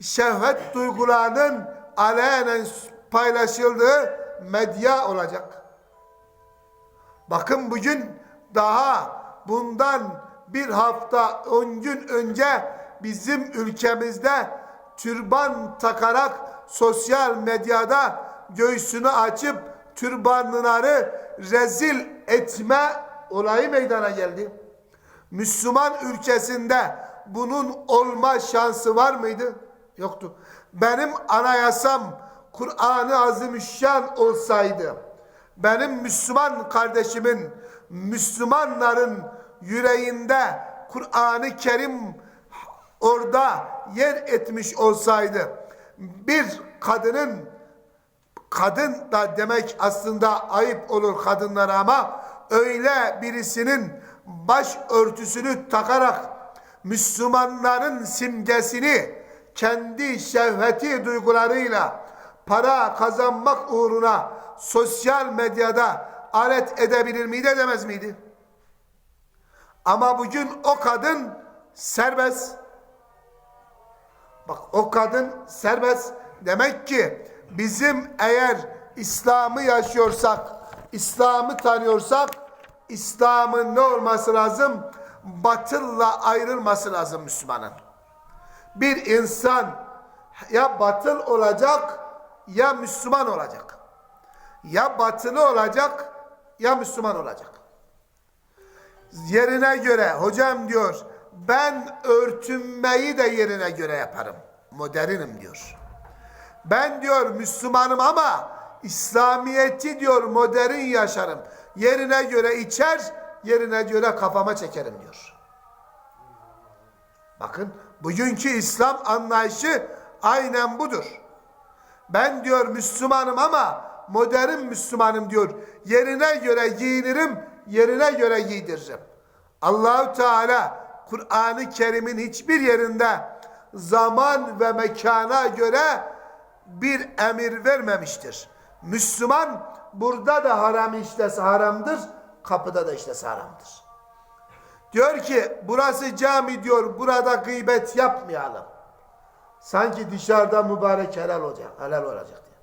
şehvet duygularının alenen paylaşıldığı medya olacak. Bakın bugün daha bundan bir hafta on gün önce bizim ülkemizde türban takarak sosyal medyada göğsünü açıp türbanları rezil etme olayı meydana geldi. Müslüman ülkesinde bunun olma şansı var mıydı? Yoktu. Benim anayasam Kur'an-ı Azimüşşan olsaydı, benim Müslüman kardeşimin, Müslümanların yüreğinde Kur'an-ı Kerim orada yer etmiş olsaydı, bir kadının kadın da demek aslında ayıp olur kadınlara ama öyle birisinin baş örtüsünü takarak Müslümanların simgesini kendi şehveti duygularıyla para kazanmak uğruna sosyal medyada alet edebilir miydi edemez miydi? Ama bugün o kadın serbest. Bak o kadın serbest. Demek ki bizim eğer İslam'ı yaşıyorsak, İslam'ı tanıyorsak, İslam'ın ne olması lazım? Batılla ayrılması lazım Müslümanın. Bir insan ya batıl olacak ya Müslüman olacak. Ya batılı olacak ya Müslüman olacak. Yerine göre hocam diyor ben örtünmeyi de yerine göre yaparım. Modernim diyor. Ben diyor Müslümanım ama İslamiyeti diyor modern yaşarım. Yerine göre içer, yerine göre kafama çekerim diyor. Bakın bugünkü İslam anlayışı aynen budur. Ben diyor Müslümanım ama modern Müslümanım diyor. Yerine göre giyinirim, yerine göre giydiririm. Allahu Teala Kur'an-ı Kerim'in hiçbir yerinde zaman ve mekana göre bir emir vermemiştir. Müslüman burada da haram işlesi haramdır, kapıda da işlesi haramdır. Diyor ki burası cami diyor burada gıybet yapmayalım. Sanki dışarıda mübarek helal olacak, helal olacak diyor.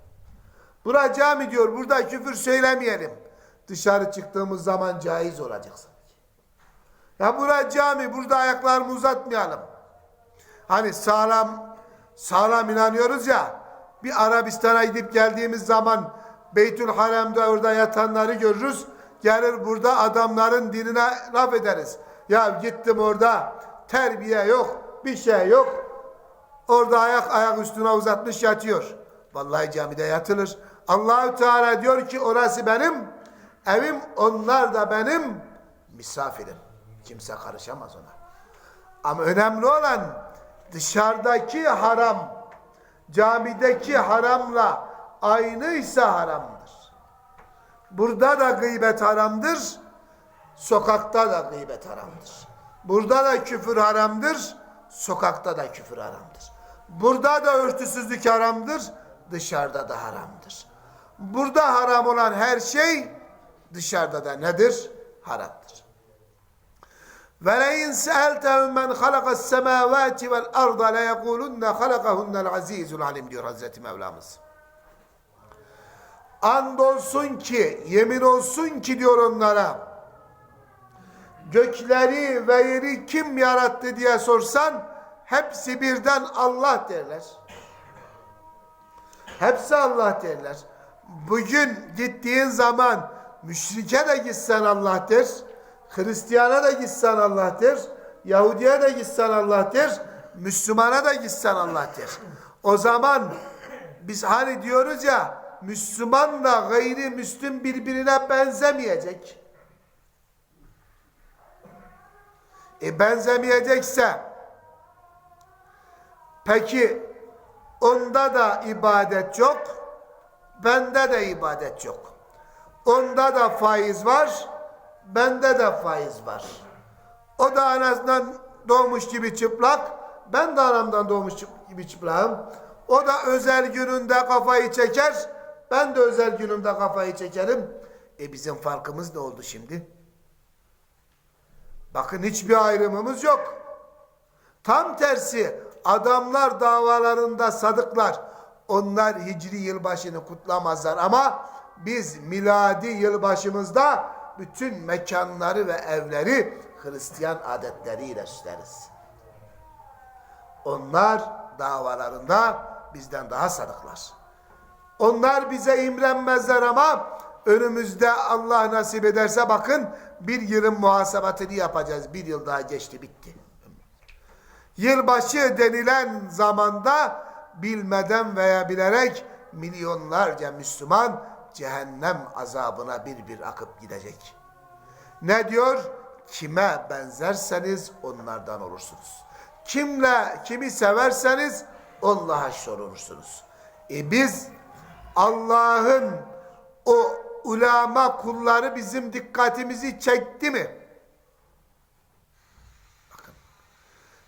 Bura cami diyor burada küfür söylemeyelim. Dışarı çıktığımız zaman caiz olacak sanki. Ya bura cami burada ayaklarımızı uzatmayalım. Hani sağlam sağlam inanıyoruz ya bir Arabistan'a gidip geldiğimiz zaman Beytül Harem'de orada yatanları görürüz. Gelir burada adamların dinine laf ederiz. Ya gittim orada terbiye yok, bir şey yok. Orada ayak ayak üstüne uzatmış yatıyor. Vallahi camide yatılır. Allahü Teala diyor ki orası benim evim, onlar da benim misafirim. Kimse karışamaz ona. Ama önemli olan dışarıdaki haram camideki haramla aynıysa haramdır. Burada da gıybet haramdır, Sokakta da gıybet haramdır. Burada da küfür haramdır. Sokakta da küfür haramdır. Burada da örtüsüzlük haramdır. Dışarıda da haramdır. Burada haram olan her şey dışarıda da nedir? Haramdır. Ve leyin seeltehum men halakas semavati vel arda le yekulunne halakahunnel azizul alim diyor Hazreti Mevlamız. Andolsun ki, yemin olsun ki diyor onlara gökleri ve yeri kim yarattı diye sorsan, hepsi birden Allah derler. Hepsi Allah derler. Bugün gittiğin zaman müşrike de gitsen Allah der, Hristiyana da gitsen Allah der, Yahudiye de gitsen Allah der, Müslümana da gitsen Allah der. O zaman biz hani diyoruz ya Müslümanla gayrimüslim birbirine benzemeyecek. E benzemeyecekse peki onda da ibadet yok, bende de ibadet yok. Onda da faiz var, bende de faiz var. O da anasından doğmuş gibi çıplak, ben de anamdan doğmuş gibi çıplağım. O da özel gününde kafayı çeker, ben de özel günümde kafayı çekerim. E bizim farkımız ne oldu şimdi? Bakın hiçbir ayrımımız yok. Tam tersi Adamlar davalarında sadıklar. Onlar hicri yılbaşını kutlamazlar ama biz miladi yılbaşımızda bütün mekanları ve evleri Hristiyan adetleriyle süsleriz. Onlar davalarında bizden daha sadıklar. Onlar bize imrenmezler ama önümüzde Allah nasip ederse bakın bir yılın muhasebatını yapacağız. Bir yıl daha geçti bitti. Yılbaşı denilen zamanda bilmeden veya bilerek milyonlarca Müslüman cehennem azabına bir bir akıp gidecek. Ne diyor? Kime benzerseniz onlardan olursunuz. Kimle kimi severseniz onunla haşr olursunuz. E biz Allah'ın o ulama kulları bizim dikkatimizi çekti mi?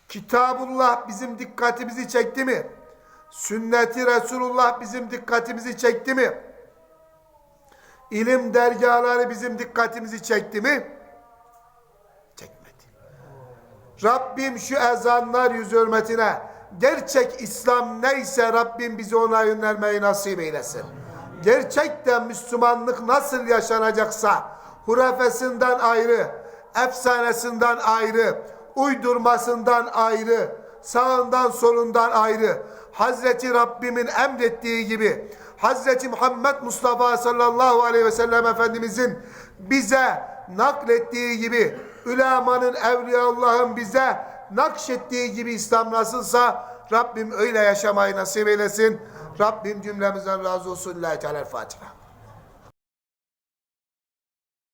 Kitabullah bizim dikkatimizi çekti mi? Sünneti Resulullah bizim dikkatimizi çekti mi? İlim dergahları bizim dikkatimizi çekti mi? Çekmedi. Rabbim şu ezanlar yüz hürmetine gerçek İslam neyse Rabbim bizi ona yönelmeyi nasip eylesin. Gerçekten Müslümanlık nasıl yaşanacaksa hurafesinden ayrı, efsanesinden ayrı, uydurmasından ayrı, sağından solundan ayrı, Hazreti Rabbimin emrettiği gibi, Hazreti Muhammed Mustafa sallallahu aleyhi ve sellem Efendimizin bize naklettiği gibi, ülemanın, evliyaullahın bize nakşettiği gibi İslam nasılsa Rabbim öyle yaşamayı nasip eylesin. Rabbim cümlemizden razı olsun. Lillahi Teala Fatiha.